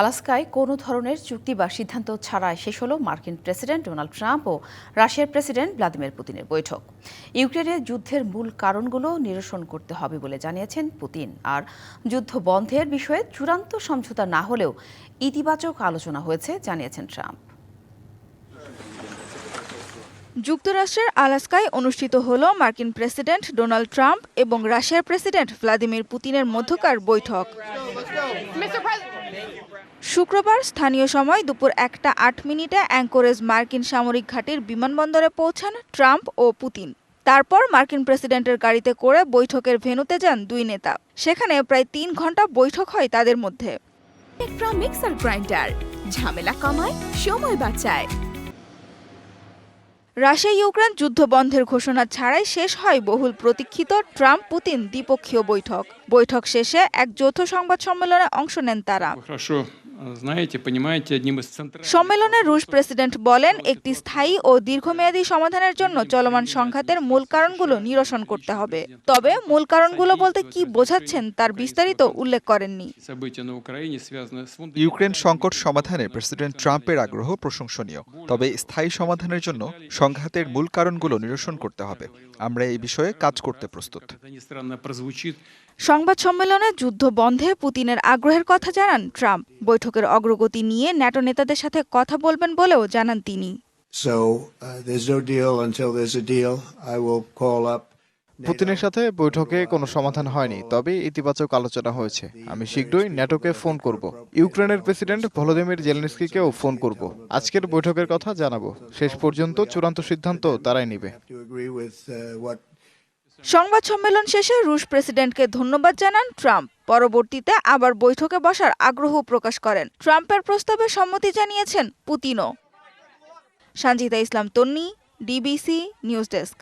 আলাস্কায় কোনো ধরনের চুক্তি বা সিদ্ধান্ত ছাড়াই শেষ হলো মার্কিন প্রেসিডেন্ট ডোনাল্ড ট্রাম্প ও রাশিয়ার প্রেসিডেন্ট ভ্লাদিমির পুতিনের বৈঠক। ইউক্রেনে যুদ্ধের মূল কারণগুলো নিরসন করতে হবে বলে জানিয়েছেন পুতিন। আর যুদ্ধ বন্ধের বিষয়ে চূড়ান্ত সমঝোতা না হলেও ইতিবাচক আলোচনা হয়েছে জানিয়েছেন ট্রাম্প। যুক্তরাষ্ট্রের আলাস্কায় অনুষ্ঠিত হল মার্কিন প্রেসিডেন্ট ডোনাল্ড ট্রাম্প এবং রাশিয়ার প্রেসিডেন্ট ভ্লাদিমির পুতিনের মধ্যকার বৈঠক। শুক্রবার স্থানীয় সময় দুপুর একটা আট মিনিটে অ্যাঙ্কোরেজ মার্কিন সামরিক ঘাঁটির বিমানবন্দরে পৌঁছান ট্রাম্প ও পুতিন। তারপর মার্কিন প্রেসিডেন্টের গাড়িতে করে বৈঠকের ভেন্যুতে যান দুই নেতা। সেখানে প্রায় তিন ঘণ্টা বৈঠক হয় তাদের মধ্যে। টেকট্রা মিক্সার গ্রাইন্ডার ঝামেলা কমায় সময় বাঁচায়। রাশিয়া ইউক্রেন যুদ্ধ বন্ধের ঘোষণা ছাড়াই শেষ হয় বহুল প্রতীক্ষিত ট্রাম্প পুতিন দ্বিপক্ষীয় বৈঠক। বৈঠক শেষে এক যৌথ সংবাদ সম্মেলনে অংশ নেন তারা। সম্মেলনে রুশ প্রেসিডেন্ট বলেন একটি স্থায়ী ও দীর্ঘমেয়াদী সমাধানের জন্য চলমান সংঘাতের মূল কারণগুলো নিরসন করতে হবে। তবে মূল কারণগুলো বলতে কি বোঝাচ্ছেন তার বিস্তারিত উল্লেখ করেননি। ইউক্রেন সংকট সমাধানে প্রেসিডেন্ট ট্রাম্পের আগ্রহ প্রশংসনীয়। তবে স্থায়ী সমাধানের জন্য সংঘাতের মূল কারণগুলো নিরসন করতে হবে। আমরা এই বিষয়ে কাজ করতে প্রস্তুত। সংবাদ সম্মেলনে যুদ্ধ বন্ধে পুতিনের আগ্রহের কথা জানান ট্রাম্প। বৈঠক বৈঠকের অগ্রগতি নিয়ে ন্যাটো নেতাদের সাথে কথা বলবেন বলেও জানান তিনি। So uh, there's no deal until there's a deal. I will call up. পুতিনের সাথে বৈঠকে কোনো সমাধান হয়নি তবে ইতিবাচক আলোচনা হয়েছে। আমি শীঘ্রই ন্যাটোকে ফোন করব। ইউক্রেনের প্রেসিডেন্ট ভলোদিমির জেলেনস্কিকেও ফোন করব। আজকের বৈঠকের কথা জানাব। শেষ পর্যন্ত চূড়ান্ত সিদ্ধান্ত তারাই নেবে। Uh, সংবাদ সম্মেলন শেষে রুশ প্রেসিডেন্টকে ধন্যবাদ জানান ট্রাম্প। পরবর্তীতে আবার বৈঠকে বসার আগ্রহ প্রকাশ করেন। ট্রাম্পের প্রস্তাবে সম্মতি জানিয়েছেন পুতিনও। Sanjita Islam, Tonni, DBC news desk.